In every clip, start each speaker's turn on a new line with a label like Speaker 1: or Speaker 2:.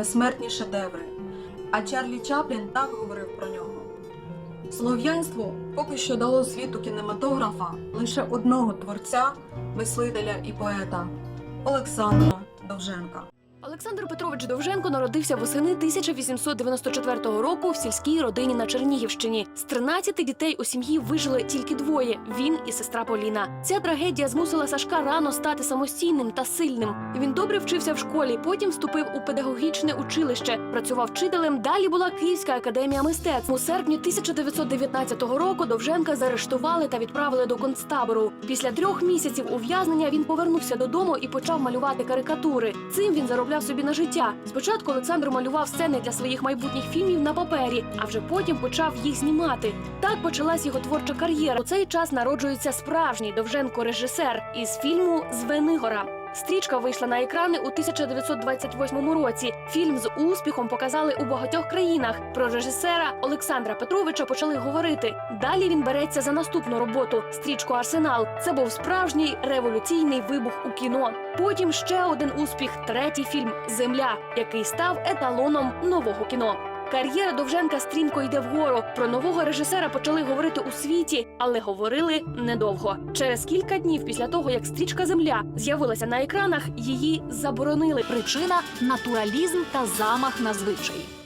Speaker 1: безсмертні шедеври. А Чарлі Чаплін так говорив про нього. Слов'янство поки що дало світу кінематографа лише одного творця, мислителя і поета Олександра Довженка.
Speaker 2: Олександр Петрович Довженко народився восени 1894 року в сільській родині на Чернігівщині. З 13 дітей у сім'ї вижили тільки двоє: він і сестра Поліна. Ця трагедія змусила Сашка рано стати самостійним та сильним. Він добре вчився в школі, потім вступив у педагогічне училище, працював вчителем. Далі була Київська академія мистецтв. У серпні 1919 року Довженка заарештували та відправили до концтабору. Після трьох місяців ув'язнення він повернувся додому і почав малювати карикатури. Цим він заробляв собі на життя. Спочатку Олександр малював сцени для своїх майбутніх фільмів на папері, а вже потім почав їх знімати. Так почалась його творча кар'єра. У цей час народжується справжній Довженко режисер із фільму Звенигора. Стрічка вийшла на екрани у 1928 році. Фільм з успіхом показали у багатьох країнах. Про режисера Олександра Петровича почали говорити. Далі він береться за наступну роботу стрічку Арсенал. Це був справжній революційний вибух у кіно. Потім ще один успіх третій фільм Земля, який став еталоном нового кіно. Кар'єра Довженка стрімко йде вгору. Про нового режисера почали говорити у світі, але говорили недовго. Через кілька днів після того, як стрічка Земля з'явилася на екранах, її заборонили.
Speaker 3: Причина натуралізм та замах на звичаї.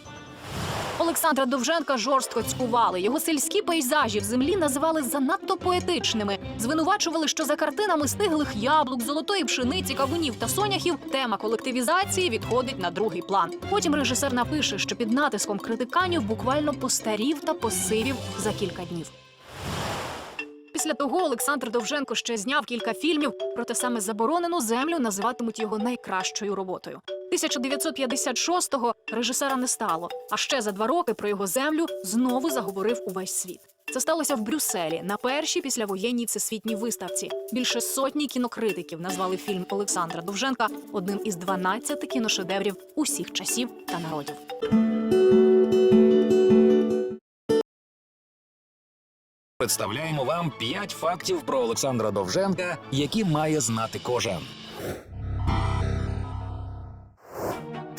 Speaker 3: Олександра Довженка жорстко цькували. Його сільські пейзажі в землі називали занадто поетичними. Звинувачували, що за картинами стиглих яблук, золотої пшениці, кавунів та соняхів тема колективізації відходить на другий план. Потім режисер напише, що під натиском критиканів буквально постарів та посивів за кілька днів. Після того Олександр Довженко ще зняв кілька фільмів, проте саме заборонену землю називатимуть його найкращою роботою. 1956-го режисера не стало. А ще за два роки про його землю знову заговорив увесь світ. Це сталося в Брюсселі на першій післявоєнній всесвітній виставці. Більше сотні кінокритиків назвали фільм Олександра Довженка одним із 12 кіношедеврів усіх часів та народів.
Speaker 4: Представляємо вам 5 фактів про Олександра Довженка, які має знати кожен.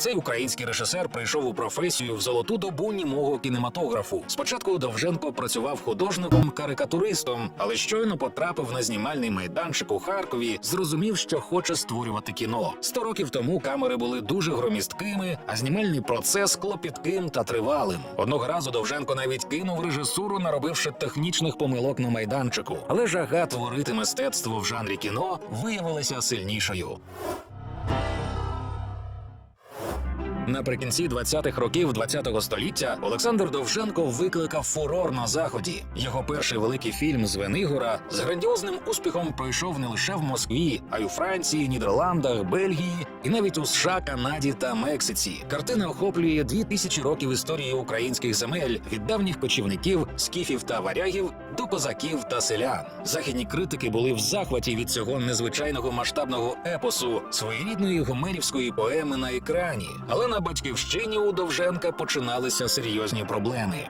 Speaker 4: Цей український режисер прийшов у професію в золоту добу німого кінематографу. Спочатку Довженко працював художником-карикатуристом, але щойно потрапив на знімальний майданчик у Харкові, зрозумів, що хоче створювати кіно. Сто років тому камери були дуже громісткими, а знімальний процес клопітким та тривалим. Одного разу Довженко навіть кинув режисуру, наробивши технічних помилок на майданчику. Але жага творити мистецтво в жанрі кіно виявилася сильнішою. Наприкінці 20-х років 20-го століття Олександр Довженко викликав фурор на заході. Його перший великий фільм Звенигора з грандіозним успіхом пройшов не лише в Москві, а й у Франції, Нідерландах, Бельгії і навіть у США, Канаді та Мексиці. Картина охоплює дві тисячі років історії українських земель від давніх кочівників, скіфів та варягів до козаків та селян. Західні критики були в захваті від цього незвичайного масштабного епосу, своєрідної гомерівської поеми на екрані. Але на батьківщині у Довженка починалися серйозні проблеми.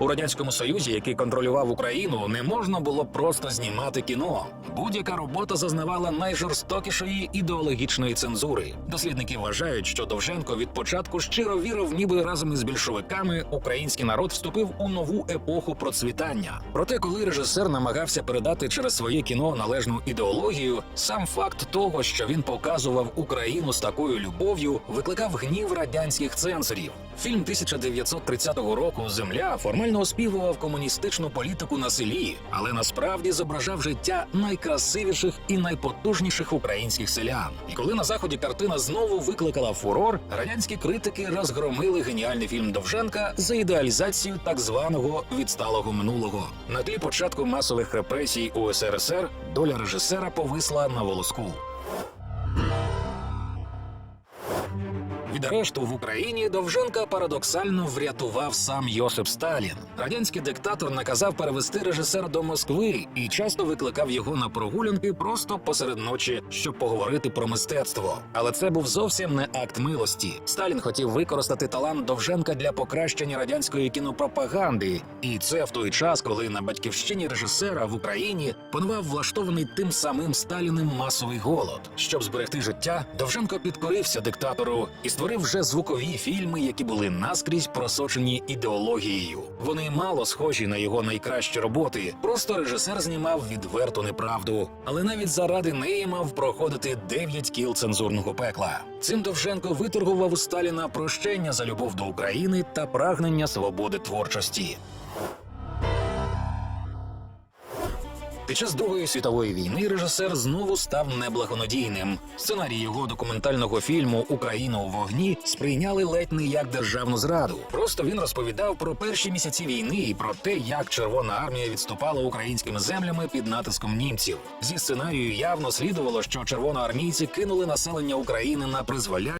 Speaker 4: У радянському союзі, який контролював Україну, не можна було просто знімати кіно. Будь-яка робота зазнавала найжорстокішої ідеологічної цензури. Дослідники вважають, що Довженко від початку щиро вірив, ніби разом із більшовиками український народ вступив у нову епоху процвітання. Проте, коли режисер намагався передати через своє кіно належну ідеологію, сам факт того, що він показував Україну з такою любов'ю, викликав гнів радянських цензорів. Фільм 1930 року Земля формально оспівував комуністичну політику на селі, але насправді зображав життя найкрасивіших і найпотужніших українських селян. І коли на заході картина знову викликала фурор, радянські критики розгромили геніальний фільм Довженка за ідеалізацію так званого відсталого минулого. На тлі початку масових репресій у СРСР доля режисера повисла на волоску. Від арешту в Україні Довженка парадоксально врятував сам Йосип Сталін. Радянський диктатор наказав перевести режисера до Москви і часто викликав його на прогулянки просто посеред ночі, щоб поговорити про мистецтво. Але це був зовсім не акт милості. Сталін хотів використати талант Довженка для покращення радянської кінопропаганди, і це в той час, коли на батьківщині режисера в Україні панував влаштований тим самим Сталіним масовий голод. Щоб зберегти життя, Довженко підкорився диктатору і створив вже звукові фільми, які були наскрізь просочені ідеологією. Вони мало схожі на його найкращі роботи. Просто режисер знімав відверту неправду, але навіть заради неї мав проходити дев'ять кіл цензурного пекла. Цим Довженко виторгував у Сталіна прощення за любов до України та прагнення свободи творчості. Під час Другої світової війни режисер знову став неблагонадійним. Сценарій його документального фільму Україна у вогні сприйняли ледь не як державну зраду. Просто він розповідав про перші місяці війни і про те, як Червона армія відступала українськими землями під натиском німців. Зі сценарію явно слідувало, що червоноармійці кинули населення України на призволя.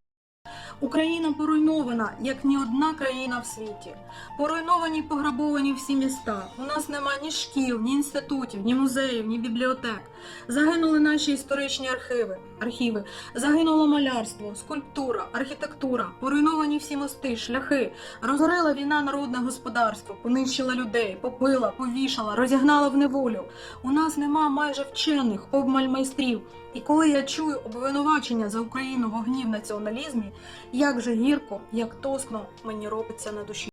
Speaker 1: Україна поруйнована, як ні одна країна в світі. Поруйновані, пограбовані всі міста. У нас нема ні шкіл, ні інститутів, ні музеїв, ні бібліотек. Загинули наші історичні архіви. архіви. Загинуло малярство, скульптура, архітектура, поруйновані всі мости, шляхи. Розгорила війна народне господарство, понищила людей, попила, повішала, розігнала в неволю. У нас нема майже вчених, обмаль майстрів. І коли я чую обвинувачення за Україну вогні в націоналізмі, як же гірко, як тоскно мені робиться на душі.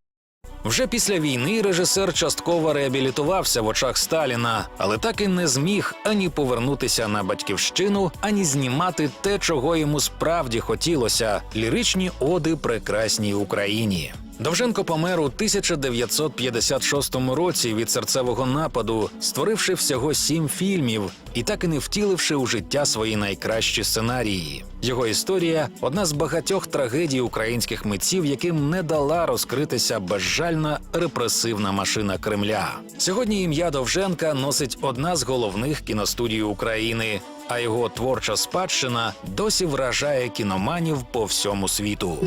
Speaker 4: Вже після війни режисер частково реабілітувався в очах Сталіна, але так і не зміг ані повернутися на батьківщину, ані знімати те, чого йому справді хотілося ліричні оди прекрасній Україні. Довженко помер у 1956 році від серцевого нападу, створивши всього сім фільмів і так і не втіливши у життя свої найкращі сценарії. Його історія одна з багатьох трагедій українських митців, яким не дала розкритися безжальна репресивна машина Кремля. Сьогодні ім'я Довженка носить одна з головних кіностудій України, а його творча спадщина досі вражає кіноманів по всьому світу.